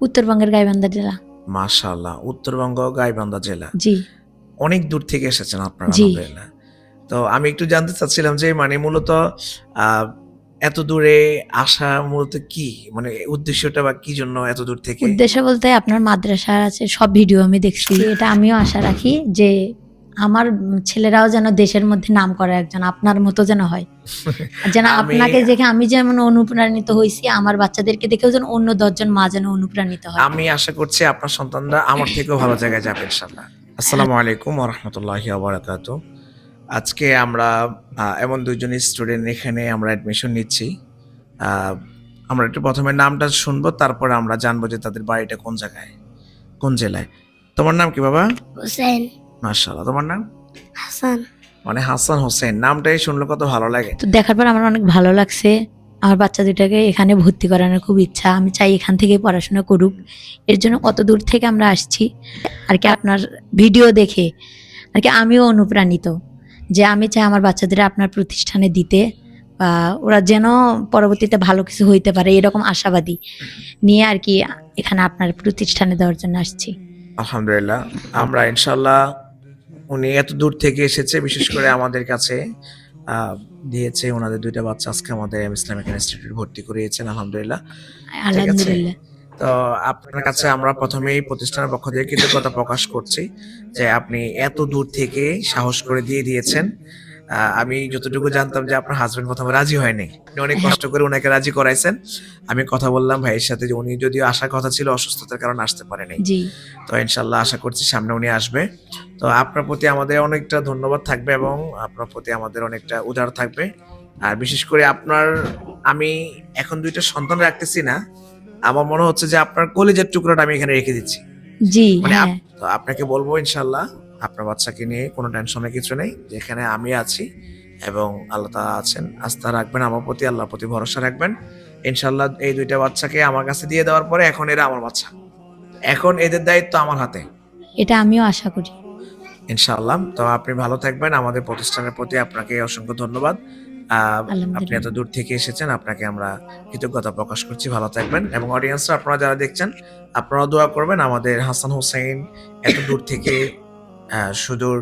উত্তরবঙ্গের গাইবান্ধা জেলা। মাশাআল্লাহ উত্তরবঙ্গ গাইবান্ধা জেলা। জি। অনেক দূর থেকে এসেছেন আপনারা জি। তো আমি একটু জানতে চাচ্ছিলাম যে মানে মূলত আহ, এত দূরে আসা মূলত কি? মানে উদ্দেশ্যটা বা কি জন্য এত দূর থেকে? উদ্দেশ্য বলতে আপনার মাদ্রাসা আছে সব ভিডিও আমি দেখছি। এটা আমিও আশা রাখি যে আমার ছেলেরাও যেন দেশের মধ্যে নাম করে একজন আপনার মতো যেন হয়। আর যেন আপনাকে দেখে আমি যেমন অনুপ্রাণিত হয়েছি আমার বাচ্চাদেরকে দেখেও যেন অন্য দশজন মা যেন অনুপ্রাণিত হয়। আমি আশা করছি আপনার সন্তানরা আমার থেকেও ভালো জায়গায় যাবে ইনশাল্লাহ আসসালামু আলাইকুম রহমতুল্লাহি আবরাকাত আজকে আমরা এমন দুইজন স্টুডেন্ট এখানে আমরা অ্যাডমিশন নিচ্ছি। আমরা একটু প্রথমে নামটা শুনব তারপরে আমরা জানব যে তাদের বাড়িটা কোন জায়গায় কোন জেলায়। তোমার নাম কি বাবা? হোসেন। মার্শাল্লাহ তোমার নাম? হাসান। মানে হাসান হোসেন। নামটাই শুনলে কত ভালো লাগে। তো দেখার পর আমার অনেক ভালো লাগছে। আমার বাচ্চা দুটাকে এখানে ভর্তি করানোর খুব ইচ্ছা। আমি চাই এখান থেকে পড়াশোনা করুক। এর জন্য কত দূর থেকে আমরা আসছি। আর কি আপনার ভিডিও দেখে আর কি আমিও অনুপ্রাণিত যে আমি চাই আমার বাচ্চাদের আপনার প্রতিষ্ঠানে দিতে। বা ওরা যেন পরবর্তীতে ভালো কিছু হইতে পারে এরকম আশাবাদী নিয়ে আর কি এখানে আপনার প্রতিষ্ঠানে দেওয়ার জন্য আসছি। আলহামদুলিল্লাহ। আমরা ইনশাল্লাহ উনি এত দূর থেকে এসেছে বিশেষ করে আমাদের কাছে দিয়েছে ওনাদের দুইটা বাচ্চা আজকে আমাদের ইসলামিক ইনস্টিটিউট ভর্তি করিয়েছেন আলহামদুলিল্লাহ। আছে? তো আপনার কাছে আমরা প্রথমেই প্রতিষ্ঠানের পক্ষ থেকে কৃতজ্ঞতা প্রকাশ করছি যে আপনি এত দূর থেকে সাহস করে দিয়ে দিয়েছেন। আমি যতটুকু জানতাম যে আপনার হাজবেন্ড প্রথমে রাজি হয়নি। অনেক কষ্ট করে ওনাকে রাজি করাইছেন। আমি কথা বললাম ভাইয়ের সাথে যে উনি যদিও আসার কথা ছিল অসুস্থতার কারণে আসতে পারেনি। জি। তো ইনশাল্লাহ আশা করছি সামনে উনি আসবে। তো আপনার প্রতি আমাদের অনেকটা ধন্যবাদ থাকবে এবং আপনার প্রতি আমাদের অনেকটা উদার থাকবে। আর বিশেষ করে আপনার আমি এখন দুইটা সন্তান রাখতেছি না। আমার মনে হচ্ছে যে আপনার কলেজের টুকরোটা আমি এখানে রেখে দিচ্ছি। জি মানে হ্যাঁ। আপনাকে বলব ইনশাল্লাহ আপনার বাচ্চাকে নিয়ে কোনো টেনশনের কিছু নেই যেখানে আমি আছি এবং আল্লাহ তাআলা আছেন। আস্থা রাখবেন আমার প্রতি আল্লাহর প্রতি ভরসা রাখবেন। ইনশাল্লাহ এই দুইটা বাচ্চাকে আমার কাছে দিয়ে দেওয়ার পরে এখন এরা আমার বাচ্চা। এখন এদের দায়িত্ব আমার হাতে। এটা আমিও আশা করি। ইনশাআল্লাহ। তো আপনি ভালো থাকবেন। আমাদের প্রতিষ্ঠানের প্রতি আপনাকে অসংখ্য ধন্যবাদ। আপনি এত দূর থেকে এসেছেন আপনাকে আমরা কৃতজ্ঞতা প্রকাশ করছি। ভালো থাকবেন এবং অডিয়েন্সরা আপনারা যারা দেখছেন আপনারা দোয়া করবেন। আমাদের হাসান হোসেন এত দূর থেকে সুদূর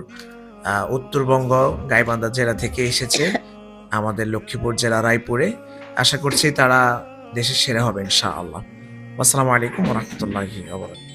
উত্তরবঙ্গ গাইবান্ধা জেলা থেকে এসেছে আমাদের লক্ষ্মীপুর জেলা রায়পুরে। আশা করছি তারা দেশের সেরা হবে ইনশাআল্লাহ। আসসালামু আলাইকুম রহমতুল্লাহি